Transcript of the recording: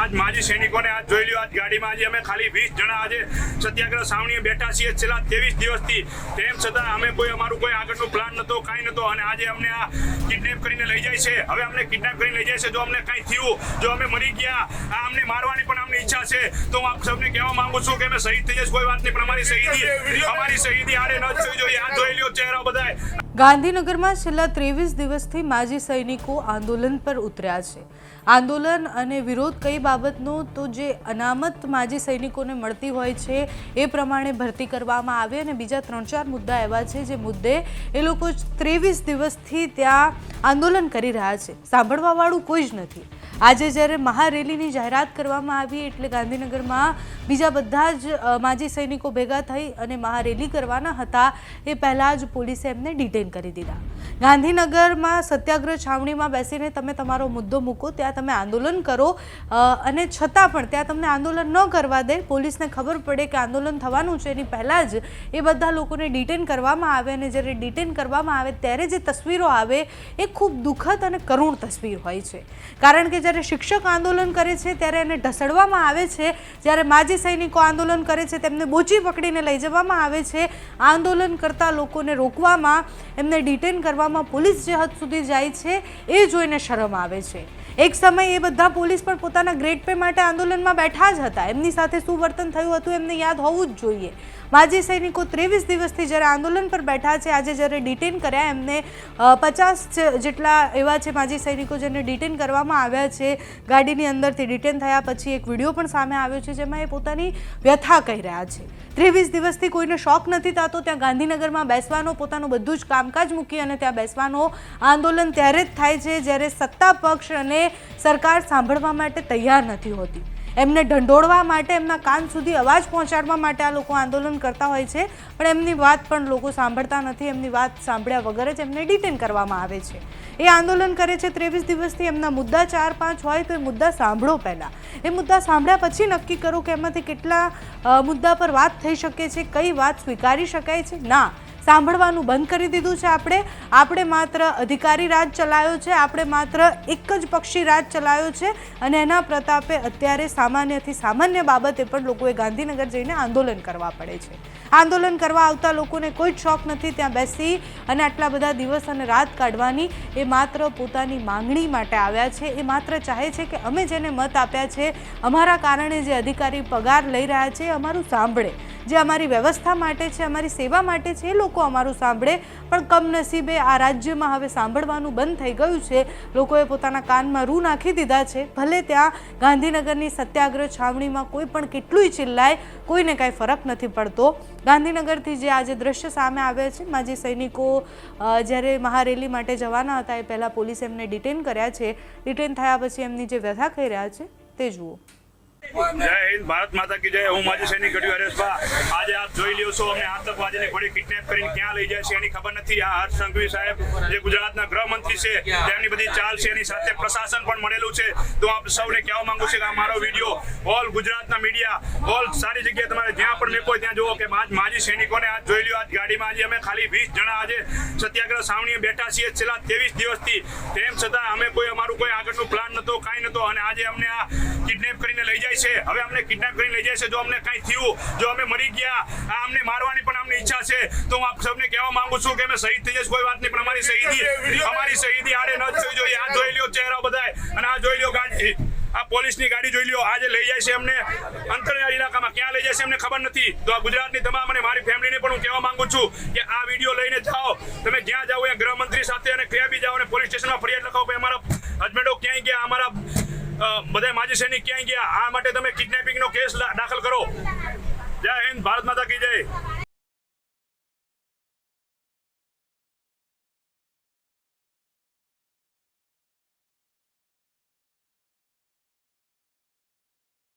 આજ માજી સૈનિકોને આજ જોઈ લ્યો આજ ગાડીમાં આજે અમે ખાલી વીસ જણા આજે સત્યાગ્રહ સાવણીએ બેઠા છીએ. છેલ્લા ત્રેવીસ દિવસથી તેમ છતાં અમે કોઈ અમારું કોઈ આગળનો પ્લાન નહોતો કાંઈ નહોતો અને આજે અમને આ કિડનેપ કરીને લઈ જાય છે. હવે અમને કિડનેપ કરીને લઈ જાય છે. જો અમને કાંઈ થયું જો અમે મરી ગયા આ અમને મારવાની પણ અમને ઈચ્છા છે. તો હું આપ સૌને કહેવા માંગુ છું કે અમે શહીદ થઈ જઈશ કોઈ વાત નહીં પણ અમારી શહીદી અમારી શહીદી આડે ન જોઈ જોઈએ. આ જોઈ લ્યો ચહેરા બધાય. ગાંધીનગરમાં છેલ્લા ત્રેવીસ દિવસથી માજી સૈનિકો આંદોલન પર ઉતર્યા છે. આંદોલન અને વિરોધ કઈ બાબતનો? તો જે અનામત માજી સૈનિકોને મળતી હોય છે, એ પ્રમાણે ભરતી કરવામાં આવે અને બીજા ત્રણ ચાર મુદ્દા એવા છે જે મુદ્દે એ લોકો ત્રેવીસ દિવસથી ત્યાં આંદોલન કરી રહ્યા છે. સાંભળવાવાળું કોઈ જ નથી. આજે જ્યારે મહારેલીની જાહેરાત કરવામાં આવી એટલે ગાંધીનગરમાં બીજા બધા જ માજી સૈનિકો ભેગા થઈ અને મહારેલી કરવાના હતા, એ પહેલાં જ પોલીસે એમને ડિટેન કરી દીધા. ગાંધીનગરમાં સત્યાગ્રહ છાવણીમાં બેસીને તમે તમારો મુદ્દો મૂકો, ત્યાં તમે આંદોલન કરો અને છતાં પણ ત્યાં તમને આંદોલન ન કરવા દે, પોલીસને ખબર પડે કે આંદોલન થવાનું છે. એની પહેલાં જ એ બધા લોકોને ડિટેન કરવામાં આવે અને જ્યારે ડિટેન કરવામાં આવે ત્યારે જે તસવીરો આવે એ ખૂબ દુઃખદ અને કરુણ તસવીર હોય છે. કારણ કે જ્યારે શિક્ષક આંદોલન કરે છે ત્યારે એને ઢસડવામાં આવે છે. જ્યારે માજી સૈનિકો આંદોલન કરે છે તેમને બોચી પકડીને લઈ જવામાં આવે છે. આંદોલન કરતા લોકોને રોકવામાં, એમને ડિટેન કરવામાં પોલીસ જે હદ સુધી જાય છે એ જોઈને શરમ આવે છે. એક સમયે એ બધા પોલીસ પણ પોતાના ગ્રેડ પે માટે આંદોલનમાં બેઠા જ હતા. એમની સાથે શું વર્તન થયું હતું, એમને યાદ હોવું જ જોઈએ. માજી સૈનિકો ત્રેવીસ દિવસથી જ્યારે આંદોલન પર બેઠા છે, આજે જ્યારે ડિટેન કર્યા, એમને પચાસ જેટલા એવા છે માજી સૈનિકો જેને ડિટેન કરવામાં આવ્યા છે, ગાડીની અંદરથી ડિટેન થયા પછી એક વીડિયો પણ સામે આવ્યો છે, જેમાં એ પોતાની વ્યથા કહી રહ્યા છે. ત્રેવીસ દિવસથી કોઈને શોખ નથી થતો. ત્યાં ગાંધીનગરમાં બેસવાનો પોતાનું બધું જ કામકાજ મૂકી અને ત્યાં બેસવાનો આંદોલન ત્યારે જ થાય છે જ્યારે સત્તા પક્ષ અને સરકાર સાંભળવા માટે તૈયાર નથી હોતી. એમને ઢંઢોળવા માટે, એમના કાન સુધી અવાજ પહોંચાડવા માટે આ લોકો આંદોલન કરતા હોય છે. પણ એમની વાત પણ લોકો સાંભળતા નથી. એમની વાત સાંભળ્યા વગર જ એમને ડિટેન કરવામાં આવે છે. એ આંદોલન કરે છે ત્રેવીસ દિવસથી. એમના મુદ્દા ચાર પાંચ હોય તો એ મુદ્દા સાંભળો પહેલાં. એ મુદ્દા સાંભળ્યા પછી નક્કી કરો કે એમાંથી કેટલા મુદ્દા પર વાત થઈ શકે છે, કઈ વાત સ્વીકારી શકાય છે? ના. સાંભળવાનું બંધ કરી દીધું છે આપણે. આપણે માત્ર અધિકારી રાજ ચલાયો છે, આપણે માત્ર એક જ પક્ષી રાજ ચલાયો છે અને એના પ્રતાપે અત્યારે સામાન્યથી સામાન્ય બાબતે પણ લોકોએ ગાંધીનગર જઈને આંદોલન કરવા પડે છે. આંદોલન કરવા આવતા લોકોને કોઈ જ શોખ નથી, ત્યાં બેસી અને આટલા બધા દિવસ અને રાત કાઢવાની એ માત્ર પોતાની માંગણી માટે આવ્યા છે. એ માત્ર ચાહે છે કે અમે જેને મત આપ્યા છે, અમારા કારણે જે અધિકારી પગાર લઈ રહ્યા છે અમારું સાંભળે. જે અમારી વ્યવસ્થા માટે છે, અમારી સેવા માટે છે એ લોકો અમારું સાંભળે. પણ કમનસીબે આ રાજ્યમાં હવે સાંભળવાનું બંધ થઈ ગયું છે. લોકોએ પોતાના કાનમાં રૂ નાખી દીધા છે. ભલે ત્યાં ગાંધીનગરની સત્યાગ્રહ છાવણીમાં કોઈ પણ કેટલુંય ચિલ્લાય, કોઈને કાંઈ ફરક નથી પડતો. ગાંધીનગરથી જે આજે દ્રશ્ય સામે આવ્યા છે, માજી સૈનિકો જ્યારે મહારેલી માટે જવાના હતા, એ પહેલાં પોલીસે એમને ડિટેન કર્યા છે. ડિટેન થયા પછી એમની જે વ્યથા કહી રહ્યા છે, તે જુઓ. જય હિન્દ છો આ મારો વીડિયો ઓલ ગુજરાતના મીડિયા, ઓલ સારી જગ્યાએ તમારે જ્યાં પણ મેકો ત્યાં જુઓ કે આજ માજી સૈનિકોને આજ જોઈ લ્યો, આજ ગાડીમાં આજે ખાલી વીસ જણા આજે સત્યાગ્રહ સાવણીએ બેઠા છીએ છેલ્લા ત્રેવીસ દિવસથી. તેમ છતાં અમે નતો કાંઈ નતો અને આજે અમને આ કિડનેપ કરીને લઈ જાય છે. હવે અમને કિડનેપ કરીને લઈ જાય છે. જો અમને કાંઈ થયું જો અમે મરી ગયા આ અમને મારવાની પણ અમને ઈચ્છા છે. તો હું આપ સૌને કહેવા માંગુ છું કે અમે શહીદ થઈ જશે કોઈ વાત નહીં પણ અમારી શહીદી અમારી શહીદી આડે ન જોઈ જોઈએ. આ જોઈ લ્યો ચહેરા બધાય. અને આ જોઈ લ્યો ગાડી આ પોલીસની ગાડી જોઈ લ્યો. આજે લઈ જાય છે અમને અંતરિયાળ ઇલાકામાં. ક્યાં લઈ જાય છે અમને ખબર નથી. તો આ ગુજરાતની તમામ અને મારી ફેમિલીને પણ હું કહેવા માંગુ છું કે આ વીડિયો લઈને જાઓ. તમે જ્યાં જાઓ એ ગૃહમંત્રી સાથે અને ક્યાં બી જાઓ અને પોલીસ સ્ટેશનમાં ફરિયાદ લખાવો. કે અમારા હસબન્ડો ક્યાંય ગયા અમારા બધા માજી સૈનિક ક્યાંય ગયા? આ માટે તમે કિડનેપિંગનો કેસ દાખલ કરો. જય હિન્દ, ભારત માતા કી જય.